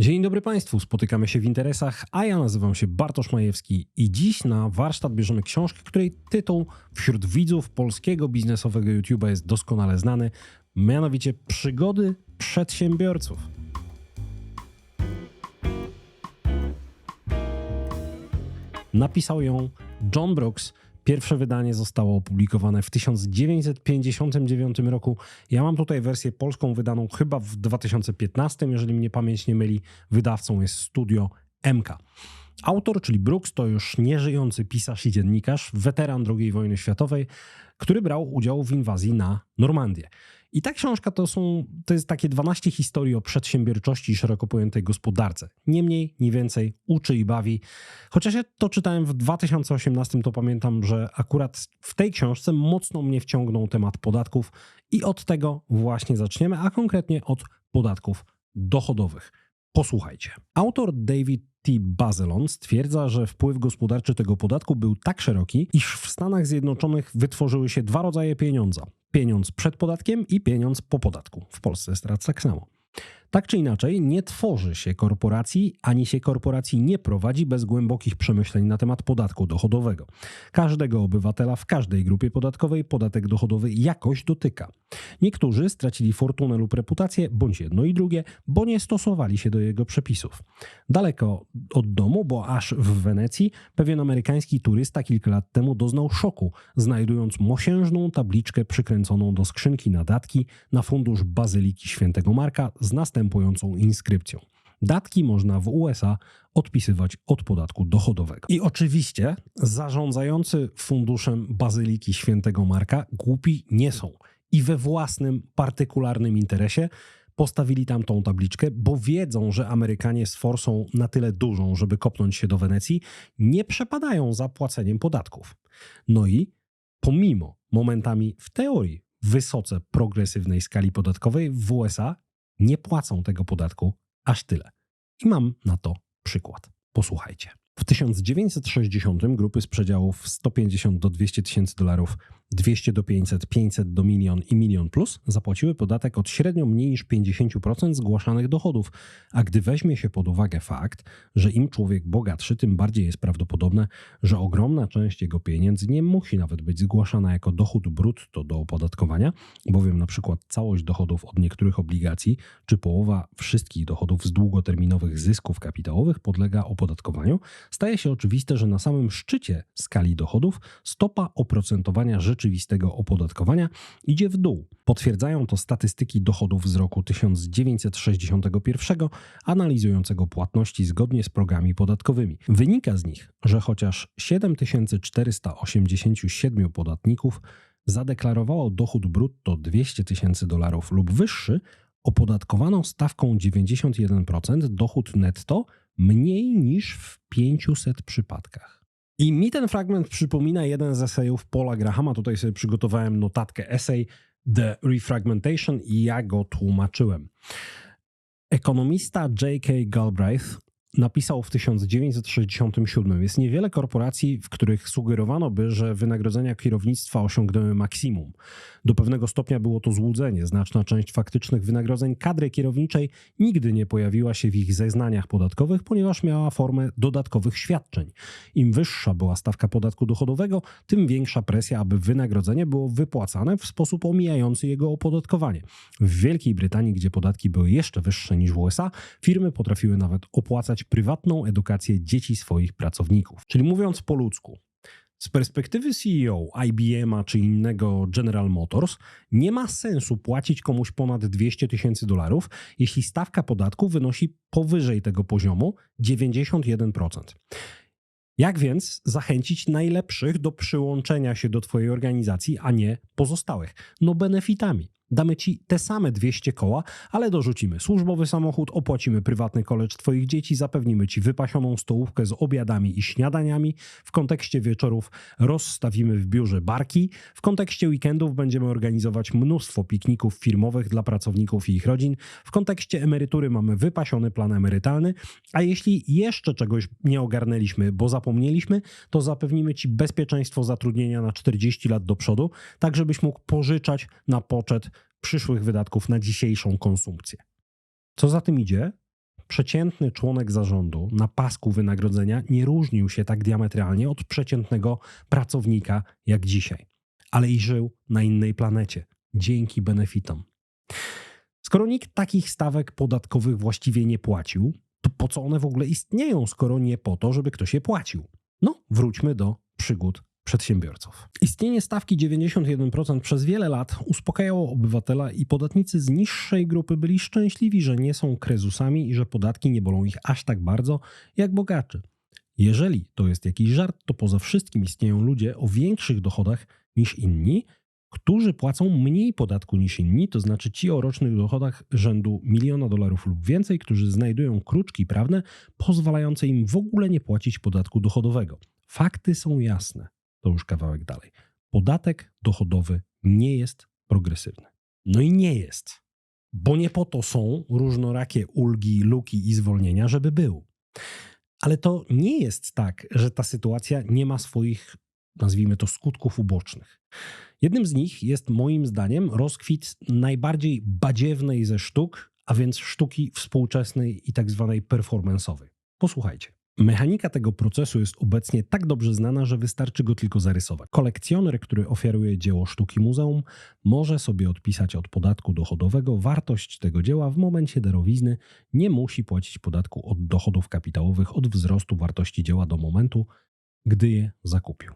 Dzień dobry Państwu, spotykamy się w interesach, a ja nazywam się Bartosz Majewski i dziś na warsztat bierzemy książkę, której tytuł wśród widzów polskiego biznesowego YouTube'a jest doskonale znany, mianowicie Przygody przedsiębiorców. Napisał ją John Brooks. Pierwsze wydanie zostało opublikowane w 1959 roku. Ja mam tutaj wersję polską wydaną chyba w 2015, jeżeli mnie pamięć nie myli. Wydawcą jest studio MK. Autor, czyli Brooks, to już nieżyjący pisarz i dziennikarz, weteran II wojny światowej, który brał udział w inwazji na Normandię. I ta książka to, są, to jest takie 12 historii o przedsiębiorczości i szeroko pojętej gospodarce. Nie mniej, nie więcej, uczy i bawi. Chociaż ja to czytałem w 2018, to pamiętam, że akurat w tej książce mocno mnie wciągnął temat podatków i od tego właśnie zaczniemy, a konkretnie od podatków dochodowych. Posłuchajcie. Autor David T. Bazelon stwierdza, że wpływ gospodarczy tego podatku był tak szeroki, iż w Stanach Zjednoczonych wytworzyły się dwa rodzaje pieniądza: pieniądz przed podatkiem i pieniądz po podatku. W Polsce jest teraz tak samo. Tak czy inaczej, nie tworzy się korporacji, ani się korporacji nie prowadzi bez głębokich przemyśleń na temat podatku dochodowego. Każdego obywatela w każdej grupie podatkowej podatek dochodowy jakoś dotyka. Niektórzy stracili fortunę lub reputację, bądź jedno i drugie, bo nie stosowali się do jego przepisów. Daleko od domu, bo aż w Wenecji, pewien amerykański turysta kilka lat temu doznał szoku, znajdując mosiężną tabliczkę przykręconą do skrzynki na datki na fundusz Bazyliki Świętego Marka z następującą inskrypcją. Datki można w USA odpisywać od podatku dochodowego. I oczywiście zarządzający funduszem Bazyliki Świętego Marka głupi nie są i we własnym partykularnym interesie postawili tam tą tabliczkę, bo wiedzą, że Amerykanie z forsą na tyle dużą, żeby kopnąć się do Wenecji, nie przepadają za płaceniem podatków. No i pomimo momentami w teorii wysoce progresywnej skali podatkowej w USA nie płacą tego podatku aż tyle. I mam na to przykład. Posłuchajcie. W 1960 grupy z przedziałów 150 do 200 tysięcy dolarów, 200 do 500, 500 do milion i milion plus zapłaciły podatek od średnio mniej niż 50% zgłaszanych dochodów. A gdy weźmie się pod uwagę fakt, że im człowiek bogatszy, tym bardziej jest prawdopodobne, że ogromna część jego pieniędzy nie musi nawet być zgłaszana jako dochód brutto do opodatkowania, bowiem na przykład całość dochodów od niektórych obligacji czy połowa wszystkich dochodów z długoterminowych zysków kapitałowych podlega opodatkowaniu, staje się oczywiste, że na samym szczycie skali dochodów stopa oprocentowania rzeczywistego opodatkowania idzie w dół. Potwierdzają to statystyki dochodów z roku 1961, analizującego płatności zgodnie z progami podatkowymi. Wynika z nich, że chociaż 7487 podatników zadeklarowało dochód brutto 200 tysięcy dolarów lub wyższy, opodatkowano stawką 91% dochód netto mniej niż w 500 przypadkach. I mi ten fragment przypomina jeden z esejów Paula Grahama. Tutaj sobie przygotowałem notatkę esej The Refragmentation i ja go tłumaczyłem. Ekonomista J.K. Galbraith napisał w 1967. Jest niewiele korporacji, w których sugerowano by, że wynagrodzenia kierownictwa osiągnęły maksimum. Do pewnego stopnia było to złudzenie. Znaczna część faktycznych wynagrodzeń kadry kierowniczej nigdy nie pojawiła się w ich zeznaniach podatkowych, ponieważ miała formę dodatkowych świadczeń. Im wyższa była stawka podatku dochodowego, tym większa presja, aby wynagrodzenie było wypłacane w sposób omijający jego opodatkowanie. W Wielkiej Brytanii, gdzie podatki były jeszcze wyższe niż w USA, firmy potrafiły nawet opłacać prywatną edukację dzieci swoich pracowników. Czyli mówiąc po ludzku, z perspektywy CEO IBM czy innego General Motors nie ma sensu płacić komuś ponad 200 tysięcy dolarów, jeśli stawka podatku wynosi powyżej tego poziomu 91%. Jak więc zachęcić najlepszych do przyłączenia się do Twojej organizacji, a nie pozostałych? No benefitami. Damy ci te same 200 koła, ale dorzucimy służbowy samochód, opłacimy prywatny kolecz twoich dzieci, zapewnimy ci wypasioną stołówkę z obiadami i śniadaniami. W kontekście wieczorów rozstawimy w biurze barki. W kontekście weekendów będziemy organizować mnóstwo pikników firmowych dla pracowników i ich rodzin. W kontekście emerytury mamy wypasiony plan emerytalny, a jeśli jeszcze czegoś nie ogarnęliśmy, bo zapomnieliśmy, to zapewnimy ci bezpieczeństwo zatrudnienia na 40 lat do przodu, tak żebyś mógł pożyczać na poczet przyszłych wydatków na dzisiejszą konsumpcję. Co za tym idzie? przeciętny członek zarządu na pasku wynagrodzenia nie różnił się tak diametralnie od przeciętnego pracownika jak dzisiaj, ale i żył na innej planecie dzięki benefitom. Skoro nikt takich stawek podatkowych właściwie nie płacił, to po co one w ogóle istnieją, skoro nie po to, żeby ktoś je płacił? No, wróćmy do przygód przedsiębiorców. Istnienie stawki 91% przez wiele lat uspokajało obywatela i podatnicy z niższej grupy byli szczęśliwi, że nie są krezusami i że podatki nie bolą ich aż tak bardzo jak bogaczy. Jeżeli to jest jakiś żart, to poza wszystkim istnieją ludzie o większych dochodach niż inni, którzy płacą mniej podatku niż inni, to znaczy ci o rocznych dochodach rzędu miliona dolarów lub więcej, którzy znajdują kruczki prawne pozwalające im w ogóle nie płacić podatku dochodowego. Fakty są jasne. To już kawałek dalej. Podatek dochodowy nie jest progresywny. No i nie jest, bo nie po to są różnorakie ulgi, luki i zwolnienia, żeby był. Ale to nie jest tak, że ta sytuacja nie ma swoich, nazwijmy to, skutków ubocznych. Jednym z nich jest moim zdaniem rozkwit najbardziej badziewnej ze sztuk, a więc sztuki współczesnej i tak zwanej performanceowej. Posłuchajcie. Mechanika tego procesu jest obecnie tak dobrze znana, że wystarczy go tylko zarysować. Kolekcjoner, który ofiaruje dzieło sztuki muzeum, może sobie odpisać od podatku dochodowego wartość tego dzieła w momencie darowizny, nie musi płacić podatku od dochodów kapitałowych od wzrostu wartości dzieła do momentu, gdy je zakupił.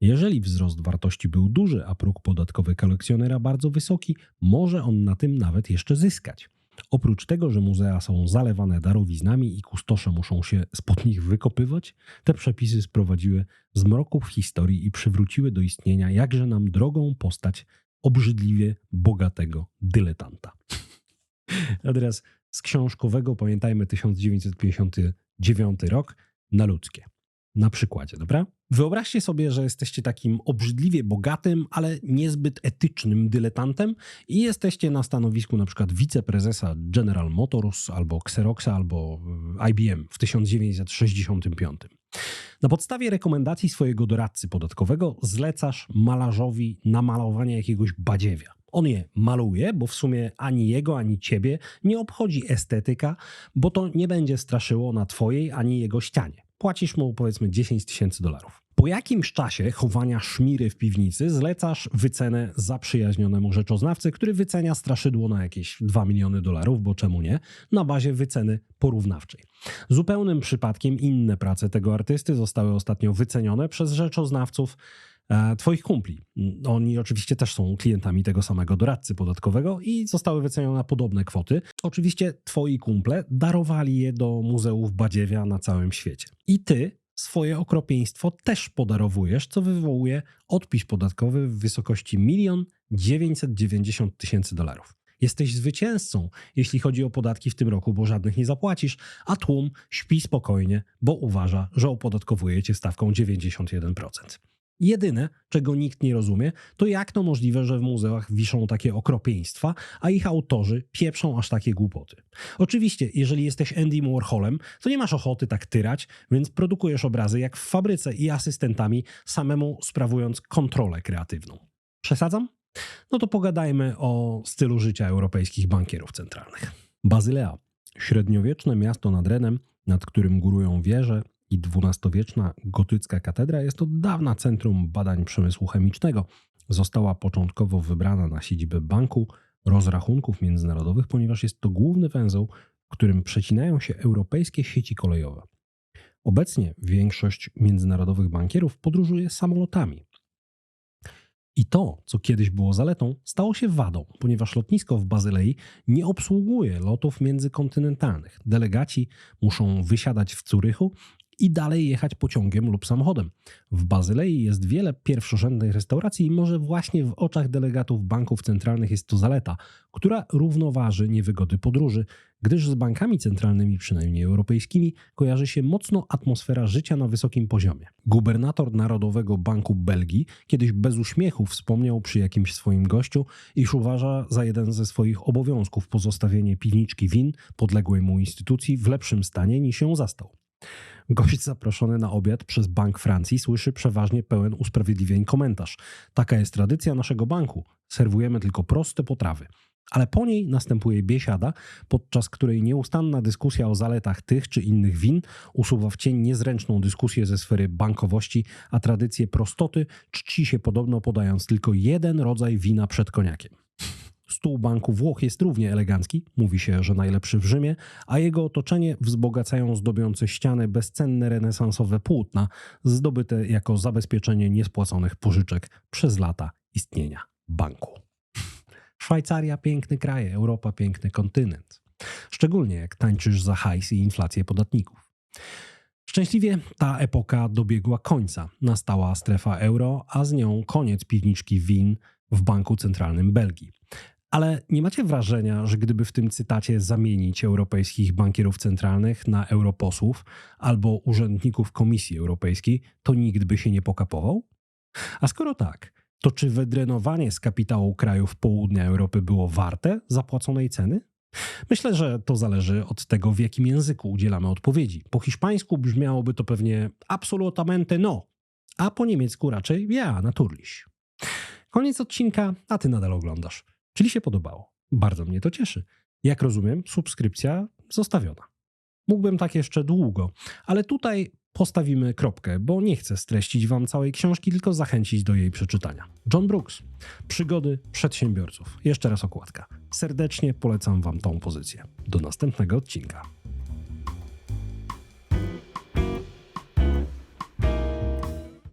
Jeżeli wzrost wartości był duży, a próg podatkowy kolekcjonera bardzo wysoki, może on na tym nawet jeszcze zyskać. Oprócz tego, że muzea są zalewane darowiznami i kustosze muszą się spod nich wykopywać, te przepisy sprowadziły zmroku w historii i przywróciły do istnienia jakże nam drogą postać obrzydliwie bogatego dyletanta. A teraz z książkowego pamiętajmy 1959 rok na ludzkie. Na przykładzie, dobra? Wyobraźcie sobie, że jesteście takim obrzydliwie bogatym, ale niezbyt etycznym dyletantem i jesteście na stanowisku na przykład wiceprezesa General Motors albo Xeroxa albo e, IBM w 1965. Na podstawie rekomendacji swojego doradcy podatkowego zlecasz malarzowi namalowanie jakiegoś badziewia. On je maluje, bo w sumie ani jego, ani ciebie nie obchodzi estetyka, bo to nie będzie straszyło na twojej ani jego ścianie płacisz mu powiedzmy 10 tysięcy dolarów. Po jakimś czasie chowania szmiry w piwnicy zlecasz wycenę zaprzyjaźnionemu rzeczoznawcy, który wycenia straszydło na jakieś 2 miliony dolarów, bo czemu nie, na bazie wyceny porównawczej. Zupełnym przypadkiem inne prace tego artysty zostały ostatnio wycenione przez rzeczoznawców Twoich kumpli. Oni oczywiście też są klientami tego samego doradcy podatkowego i zostały wycenione na podobne kwoty. Oczywiście Twoi kumple darowali je do muzeów badziewia na całym świecie. I Ty swoje okropieństwo też podarowujesz, co wywołuje odpis podatkowy w wysokości 1 990 tysięcy dolarów. Jesteś zwycięzcą, jeśli chodzi o podatki w tym roku, bo żadnych nie zapłacisz, a tłum śpi spokojnie, bo uważa, że opodatkowuje cię stawką 91%. Jedyne, czego nikt nie rozumie, to jak to możliwe, że w muzeach wiszą takie okropieństwa, a ich autorzy pieprzą aż takie głupoty. Oczywiście, jeżeli jesteś Andy Warholem, to nie masz ochoty tak tyrać, więc produkujesz obrazy jak w fabryce i asystentami, samemu sprawując kontrolę kreatywną. Przesadzam? No to pogadajmy o stylu życia europejskich bankierów centralnych. Bazylea, średniowieczne miasto nad Renem, nad którym górują wieże, i XII-wieczna gotycka katedra jest od dawna centrum badań przemysłu chemicznego. Została początkowo wybrana na siedzibę banku rozrachunków międzynarodowych, ponieważ jest to główny węzeł, w którym przecinają się europejskie sieci kolejowe. Obecnie większość międzynarodowych bankierów podróżuje samolotami. I to, co kiedyś było zaletą, stało się wadą, ponieważ lotnisko w Bazylei nie obsługuje lotów międzykontynentalnych. Delegaci muszą wysiadać w Curychu i dalej jechać pociągiem lub samochodem. W Bazylei jest wiele pierwszorzędnych restauracji i może właśnie w oczach delegatów banków centralnych jest to zaleta, która równoważy niewygody podróży, gdyż z bankami centralnymi, przynajmniej europejskimi, kojarzy się mocno atmosfera życia na wysokim poziomie. Gubernator Narodowego Banku Belgii kiedyś bez uśmiechu wspomniał przy jakimś swoim gościu, iż uważa za jeden ze swoich obowiązków pozostawienie piwniczki win podległej mu instytucji w lepszym stanie niż ją zastał. Gość zaproszony na obiad przez Bank Francji słyszy przeważnie pełen usprawiedliwień komentarz. Taka jest tradycja naszego banku. Serwujemy tylko proste potrawy. Ale po niej następuje biesiada, podczas której nieustanna dyskusja o zaletach tych czy innych win usuwa w cień niezręczną dyskusję ze sfery bankowości, a tradycję prostoty czci się podobno podając tylko jeden rodzaj wina przed koniakiem. Stół Banku Włoch jest równie elegancki, mówi się, że najlepszy w Rzymie, a jego otoczenie wzbogacają zdobiące ściany bezcenne renesansowe płótna, zdobyte jako zabezpieczenie niespłaconych pożyczek przez lata istnienia banku. Szwajcaria piękny kraj, Europa piękny kontynent. Szczególnie jak tańczysz za hajs i inflację podatników. Szczęśliwie ta epoka dobiegła końca. Nastała strefa euro, a z nią koniec piwniczki win w Banku Centralnym Belgii. Ale nie macie wrażenia, że gdyby w tym cytacie zamienić europejskich bankierów centralnych na europosłów albo urzędników Komisji Europejskiej, to nikt by się nie pokapował? A skoro tak, to czy wydrenowanie z kapitału krajów południa Europy było warte zapłaconej ceny? Myślę, że to zależy od tego, w jakim języku udzielamy odpowiedzi. Po hiszpańsku brzmiałoby to pewnie absolutamente no, a po niemiecku raczej ja, naturlich. Koniec odcinka, a ty nadal oglądasz. Czyli się podobało. Bardzo mnie to cieszy. Jak rozumiem, subskrypcja zostawiona. Mógłbym tak jeszcze długo, ale tutaj postawimy kropkę, bo nie chcę streścić wam całej książki, tylko zachęcić do jej przeczytania. John Brooks. Przygody przedsiębiorców. Jeszcze raz okładka. Serdecznie polecam wam tą pozycję. Do następnego odcinka.